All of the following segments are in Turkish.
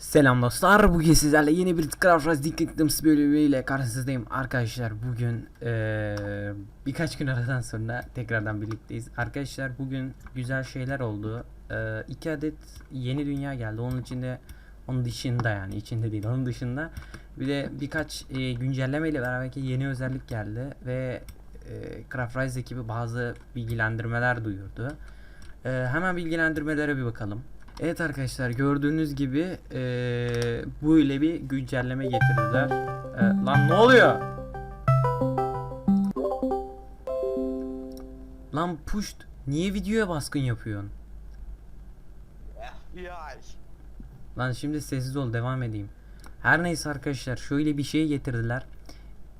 Selam dostlar. Bugün sizlerle yeni bir Craft Rise Kingdoms bölümüyle karşınızdayım. Arkadaşlar bugün eee, birkaç gün aradan sonra tekrardan birlikteyiz. Arkadaşlar bugün güzel şeyler oldu. Eee iki adet yeni dünya geldi. Onun içinde onun dışında yani içinde değil onun dışında bir de birkaç eee, güncelleme ile beraber yeni özellik geldi ve eee Craft Rise ekibi bazı bilgilendirmeler duyurdu. Eee, hemen bilgilendirmelere bir bakalım. Evet arkadaşlar gördüğünüz gibi eee bu ile bir güncelleme getirdiler. Eee, lan ne oluyor? Lan puşt niye videoya baskın yapıyorsun? Lan şimdi sessiz ol devam edeyim. Her neyse arkadaşlar şöyle bir şey getirdiler.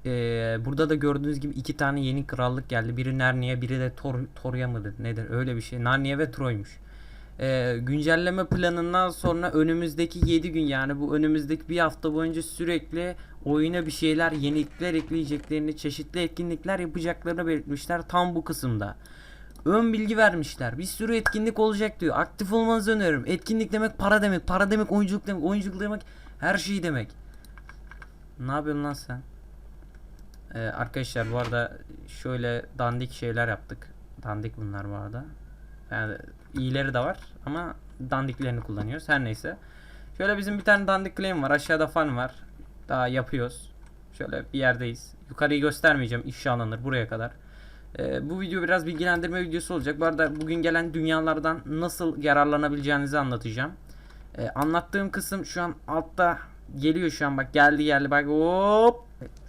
Eee, burada da gördüğünüz gibi iki tane yeni krallık geldi. Biri Narnia biri de Tor Torya mıdır nedir öyle bir şey. Narnia ve Troy'muş. Eee, güncelleme planından sonra önümüzdeki 7 gün yani bu önümüzdeki bir hafta boyunca sürekli oyuna bir şeyler yenilikler ekleyeceklerini çeşitli etkinlikler yapacaklarını belirtmişler tam bu kısımda. Ön bilgi vermişler. Bir sürü etkinlik olacak diyor. Aktif olmanızı öneririm. Etkinlik demek para demek. Para demek oyunculuk demek. Oyunculuk demek her şey demek. Ne yapıyorsun lan sen? Ee, arkadaşlar bu arada şöyle dandik şeyler yaptık. Dandik bunlar bu arada. Yani iyileri de var ama dandiklerini kullanıyoruz. Her neyse. Şöyle bizim bir tane dandik claim var. Aşağıda fan var. Daha yapıyoruz. Şöyle bir yerdeyiz. Yukarıyı göstermeyeceğim. İnşallanır buraya kadar. Ee, bu video biraz bilgilendirme videosu olacak. Bu arada bugün gelen dünyalardan nasıl yararlanabileceğinizi anlatacağım. Ee, anlattığım kısım şu an altta geliyor şu an bak geldi geldi bak hop.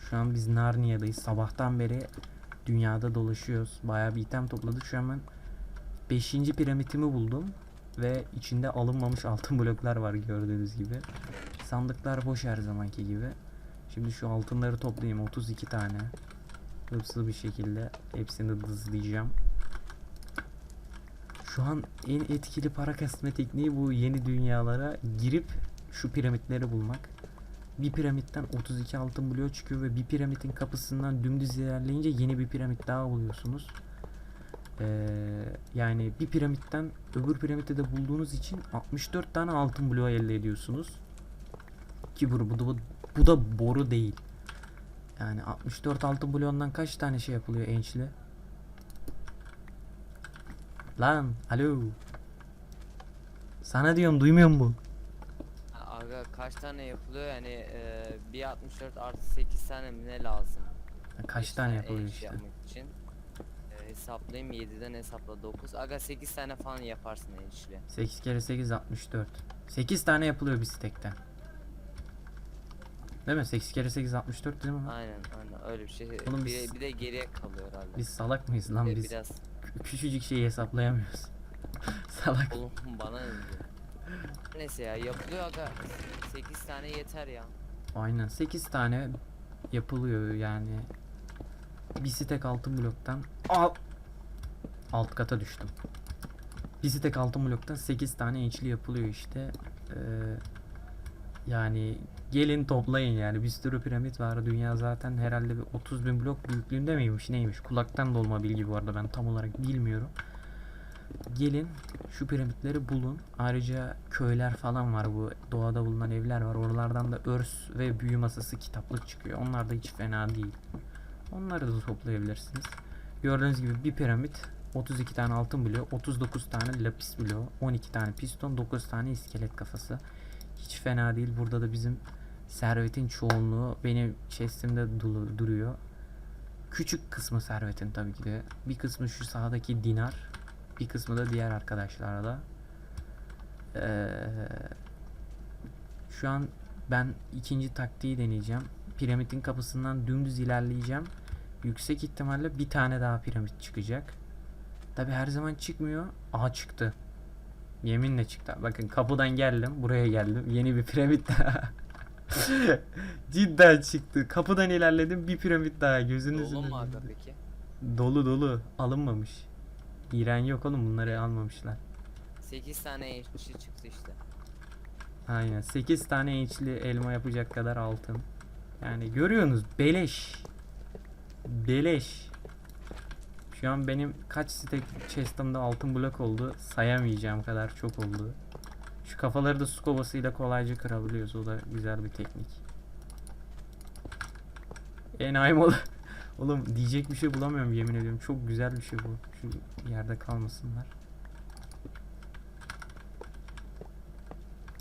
Şu an biz Narnia'dayız. Sabahtan beri dünyada dolaşıyoruz. Bayağı bir item topladık. Şu an ben 5. piramitimi buldum. Ve içinde alınmamış altın bloklar var gördüğünüz gibi. Sandıklar boş her zamanki gibi. Şimdi şu altınları toplayayım 32 tane. Hızlı bir şekilde hepsini hızlayacağım. Şu an en etkili para kesme tekniği bu yeni dünyalara girip şu piramitleri bulmak. Bir piramitten 32 altın bloğu çıkıyor ve bir piramitin kapısından dümdüz ilerleyince yeni bir piramit daha buluyorsunuz. Ee, yani bir piramitten öbür piramitte de bulduğunuz için 64 tane altın bloğu elde ediyorsunuz. Ki bu, bu, da, bu da boru değil. Yani 64 altın bloğundan kaç tane şey yapılıyor ençli? Lan alo. Sana diyorum duymuyor musun? Aga kaç tane yapılıyor yani e, bir 64 artı 8 tane mi ne lazım? Kaç Beş tane yapılıyor işte. yapmak için. Hesaplayayım 7'den hesapla 9. Aga 8 tane falan yaparsın enişle. 8 kere 8 64. 8 tane yapılıyor bir stekten. Değil mi? 8 kere 8 64 değil mi? lan? Aynen aynen öyle bir şey. Oğlum bir, biz- bir de geriye kalıyor herhalde. Biz salak mıyız lan Bir biz? Biraz Kü- Küçücük şeyi hesaplayamıyoruz. salak. oğlum bana ne diyor? Neyse ya yapılıyor aga 8 tane yeter ya. Aynen 8 tane yapılıyor yani. Bir stek altın bloktan al alt kata düştüm. Bir stek altın bloktan 8 tane ençli yapılıyor işte. Ee, yani gelin toplayın yani bir sürü piramit var. Dünya zaten herhalde bir 30 bin blok büyüklüğünde miymiş neymiş. Kulaktan dolma bilgi bu arada ben tam olarak bilmiyorum. Gelin şu piramitleri bulun. Ayrıca köyler falan var bu doğada bulunan evler var. Oralardan da örs ve büyü masası kitaplık çıkıyor. Onlar da hiç fena değil. Onları da toplayabilirsiniz. Gördüğünüz gibi bir piramit 32 tane altın bloğu, 39 tane lapis bloğu, 12 tane piston, 9 tane iskelet kafası. Hiç fena değil. Burada da bizim servetin çoğunluğu benim chestimde duruyor. Küçük kısmı servetin tabii ki de. Bir kısmı şu sağdaki dinar. Bir kısmı da diğer arkadaşlarda. Ee, şu an ben ikinci taktiği deneyeceğim. Piramidin kapısından dümdüz ilerleyeceğim. Yüksek ihtimalle bir tane daha piramit çıkacak. Tabi her zaman çıkmıyor. Aha çıktı. Yeminle çıktı. Bakın kapıdan geldim. Buraya geldim. Yeni bir piramit daha. Cidden çıktı. Kapıdan ilerledim. Bir piramit daha. Gözünüzün Dolu mu önünde. aga peki? Dolu dolu. Alınmamış. İran yok oğlum. Bunları almamışlar. 8 tane enişte çıktı işte. Aynen. 8 tane inçli elma yapacak kadar altın. Yani görüyorsunuz beleş. Beleş. Şu an benim kaç stek chest'imde altın blok oldu sayamayacağım kadar çok oldu. Şu kafaları da su kovasıyla kolayca kırabiliyoruz. O da güzel bir teknik. Enayi ol. Oğlum diyecek bir şey bulamıyorum yemin ediyorum. Çok güzel bir şey bu. Şu yerde kalmasınlar.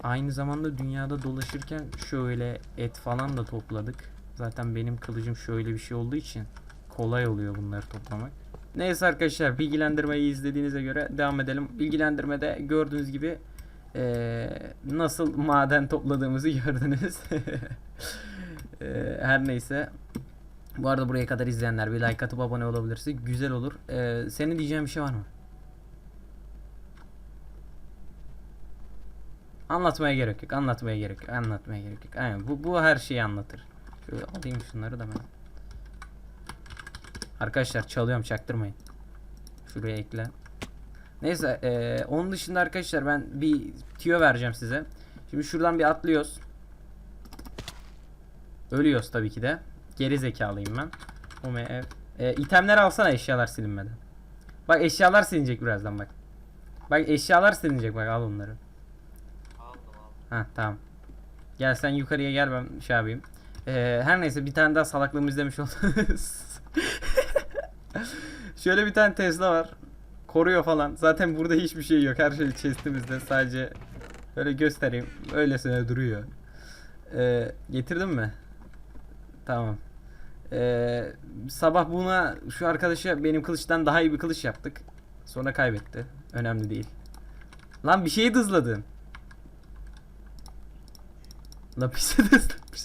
Aynı zamanda dünyada dolaşırken şöyle et falan da topladık. Zaten benim kılıcım şöyle bir şey olduğu için kolay oluyor bunları toplamak. Neyse arkadaşlar bilgilendirmeyi izlediğinize göre devam edelim. Bilgilendirmede gördüğünüz gibi eee, nasıl maden topladığımızı gördünüz. Eee, her neyse. Bu arada buraya kadar izleyenler bir like atıp abone olabilirse güzel olur. Eee senin diyeceğin bir şey var mı? Anlatmaya gerek yok. Anlatmaya gerek yok. Anlatmaya gerek yok. Aynen bu bu her şeyi anlatır. Şöyle alayım şunları da ben. Arkadaşlar çalıyorum çaktırmayın. Şuraya ekle. Neyse eee, onun dışında arkadaşlar ben bir tüyo vereceğim size. Şimdi şuradan bir atlıyoruz. Ölüyoruz tabii ki de. Geri zekalıyım ben. O ev. E, itemleri alsana eşyalar silinmeden. Bak eşyalar silinecek birazdan bak. Bak eşyalar silinecek bak al onları. Aldım aldım. Ha tamam. Gel sen yukarıya gel ben şey yapayım. Ee, her neyse bir tane daha salaklığımı izlemiş oldunuz. Şöyle bir tane Tesla var. Koruyor falan. Zaten burada hiçbir şey yok. Her şey chestimizde. Sadece böyle göstereyim. Öylesine duruyor. Ee, getirdin mi? Tamam. Ee, sabah buna şu arkadaşa benim kılıçtan daha iyi bir kılıç yaptık. Sonra kaybetti. Önemli değil. Lan bir şeyi dızladın. Lapise de ıslatmış.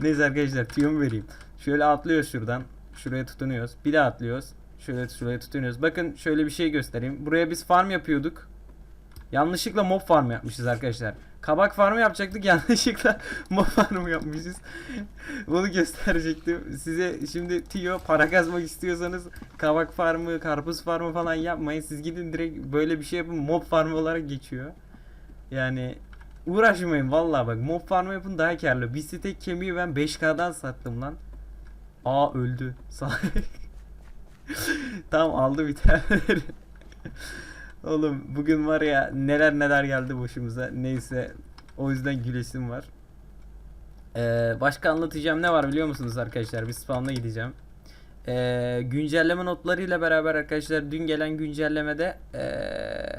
Neyse arkadaşlar tüyomu vereyim. Şöyle atlıyoruz şuradan. Şuraya tutunuyoruz. Bir daha atlıyoruz. Şöyle şuraya tutunuyoruz. Bakın şöyle bir şey göstereyim. Buraya biz farm yapıyorduk. Yanlışlıkla mob farm yapmışız arkadaşlar. Kabak farmı yapacaktık yanlışlıkla mob farmı yapmışız. Bunu gösterecektim. Size şimdi Tio para kazmak istiyorsanız kabak farmı, karpuz farmı falan yapmayın. Siz gidin direkt böyle bir şey yapın. Mob farmı olarak geçiyor. Yani Uğraşmayın vallahi bak mob farmı yapın daha karlı. Bir stek kemiği ben 5K'dan sattım lan. Aa öldü. Tamam aldı bir tane. Oğlum bugün var ya neler neler geldi başımıza. Neyse o yüzden gülesim var. Ee, başka anlatacağım ne var biliyor musunuz arkadaşlar? Bir spawn'a gideceğim. Ee, güncelleme notlarıyla beraber arkadaşlar dün gelen güncellemede ee,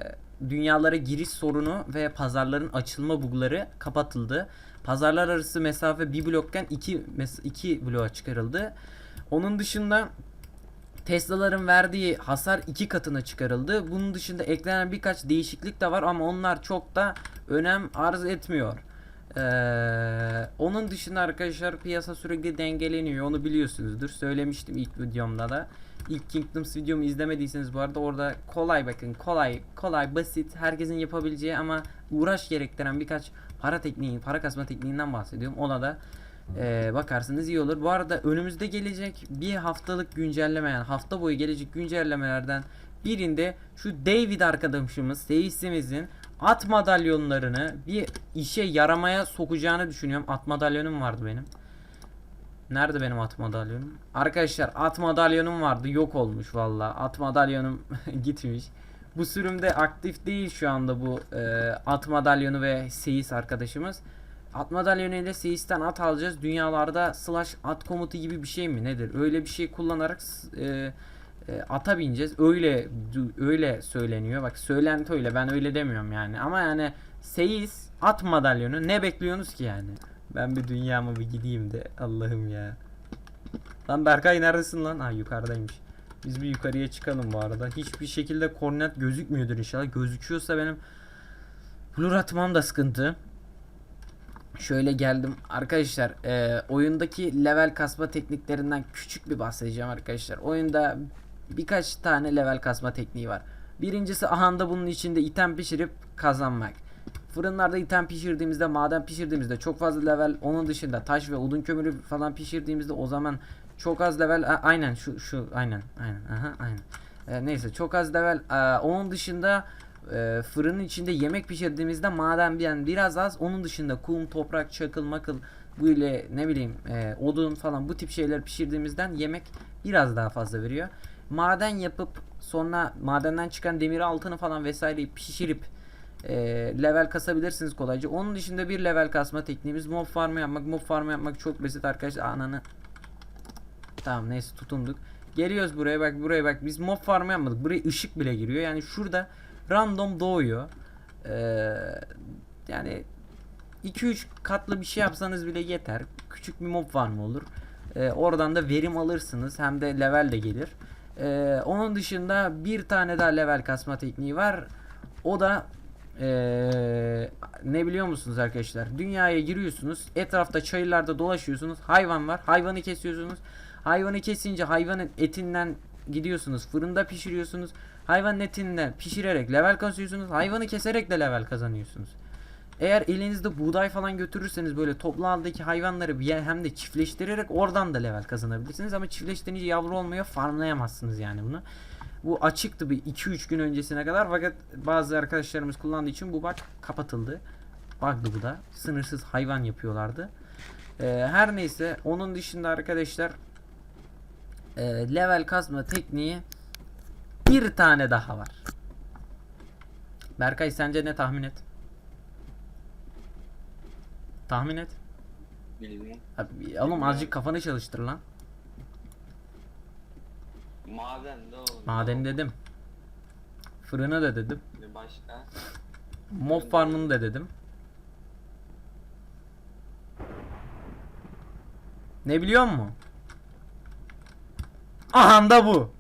dünyalara giriş sorunu ve pazarların açılma bugları kapatıldı. Pazarlar arası mesafe bir blokken iki, iki bloğa çıkarıldı. Onun dışında Tesla'ların verdiği hasar iki katına çıkarıldı. Bunun dışında eklenen birkaç değişiklik de var ama onlar çok da önem arz etmiyor. Ee, onun dışında arkadaşlar piyasa sürekli dengeleniyor. Onu biliyorsunuzdur. Söylemiştim ilk videomda da. İlk Kingdoms videomu izlemediyseniz bu arada orada kolay bakın kolay kolay basit herkesin yapabileceği ama uğraş gerektiren birkaç para tekniği para kasma tekniğinden bahsediyorum. Ona da ee, bakarsınız iyi olur. Bu arada önümüzde gelecek bir haftalık güncelleme yani hafta boyu gelecek güncellemelerden birinde şu David arkadaşımız seisimizin at madalyonlarını bir işe yaramaya sokacağını düşünüyorum. At madalyonum vardı benim. Nerede benim at madalyonum? Arkadaşlar at madalyonum vardı yok olmuş valla. At madalyonum gitmiş. Bu sürümde aktif değil şu anda bu e, at madalyonu ve seyis arkadaşımız. At madalyonu ile seyisten at alacağız. Dünyalarda slash at komutu gibi bir şey mi nedir? Öyle bir şey kullanarak e, e, ata bineceğiz. Öyle öyle söyleniyor. Bak söylenti öyle. Ben öyle demiyorum yani. Ama yani seyis at madalyonu ne bekliyorsunuz ki yani? Ben bir dünyama bir gideyim de Allah'ım ya. Lan Berkay neredesin lan? Ha yukarıdaymış. Biz bir yukarıya çıkalım bu arada. Hiçbir şekilde koordinat gözükmüyordur inşallah. Gözüküyorsa benim blur atmam da sıkıntı. Şöyle geldim. Arkadaşlar e, oyundaki level kasma tekniklerinden küçük bir bahsedeceğim arkadaşlar. Oyunda birkaç tane level kasma tekniği var. Birincisi ahanda bunun içinde item pişirip kazanmak. Fırınlarda item pişirdiğimizde, maden pişirdiğimizde çok fazla level onun dışında taş ve odun kömürü falan pişirdiğimizde o zaman çok az level a- aynen şu şu aynen aynen aha aynen. E, neyse çok az level e, onun dışında e, fırının içinde yemek pişirdiğimizde maden yani biraz az onun dışında kum, toprak, çakıl, makıl bu ile ne bileyim e, odun falan bu tip şeyler pişirdiğimizden yemek biraz daha fazla veriyor. Maden yapıp sonra madenden çıkan demiri altını falan vesaireyi pişirip e, level kasabilirsiniz kolayca. Onun dışında bir level kasma tekniğimiz mob farmı yapmak. Mob farmı yapmak çok basit arkadaşlar. Ananı. Tamam neyse tutunduk. Geliyoruz buraya bak buraya bak. Biz mob farmı yapmadık. Buraya ışık bile giriyor. Yani şurada random doğuyor. Ee, yani 2-3 katlı bir şey yapsanız bile yeter. Küçük bir mob farmı olur. Ee, oradan da verim alırsınız. Hem de level de gelir. Ee, onun dışında bir tane daha level kasma tekniği var. O da ee, ne biliyor musunuz arkadaşlar? Dünyaya giriyorsunuz. Etrafta çayırlarda dolaşıyorsunuz. Hayvan var. Hayvanı kesiyorsunuz. Hayvanı kesince hayvanın etinden gidiyorsunuz. Fırında pişiriyorsunuz. Hayvanın etinden pişirerek level kasıyorsunuz. Hayvanı keserek de level kazanıyorsunuz. Eğer elinizde buğday falan götürürseniz böyle toplu haldeki hayvanları bir hem de çiftleştirerek oradan da level kazanabilirsiniz ama çiftleştirince yavru olmuyor farmlayamazsınız yani bunu. Bu açıktı bir 2-3 gün öncesine kadar fakat bazı arkadaşlarımız kullandığı için bu bug kapatıldı. Bug'dı bu da. Sınırsız hayvan yapıyorlardı. Ee, her neyse onun dışında arkadaşlar e, level kasma tekniği bir tane daha var. Berkay sence ne tahmin et? Tahmin et. Bilmiyorum. Abi, oğlum azıcık kafanı çalıştır lan. Maden de oğlum. Maden dedim. Fırını da dedim. Başka. Mob farmını da dedim. Ne biliyor musun? Aha da bu.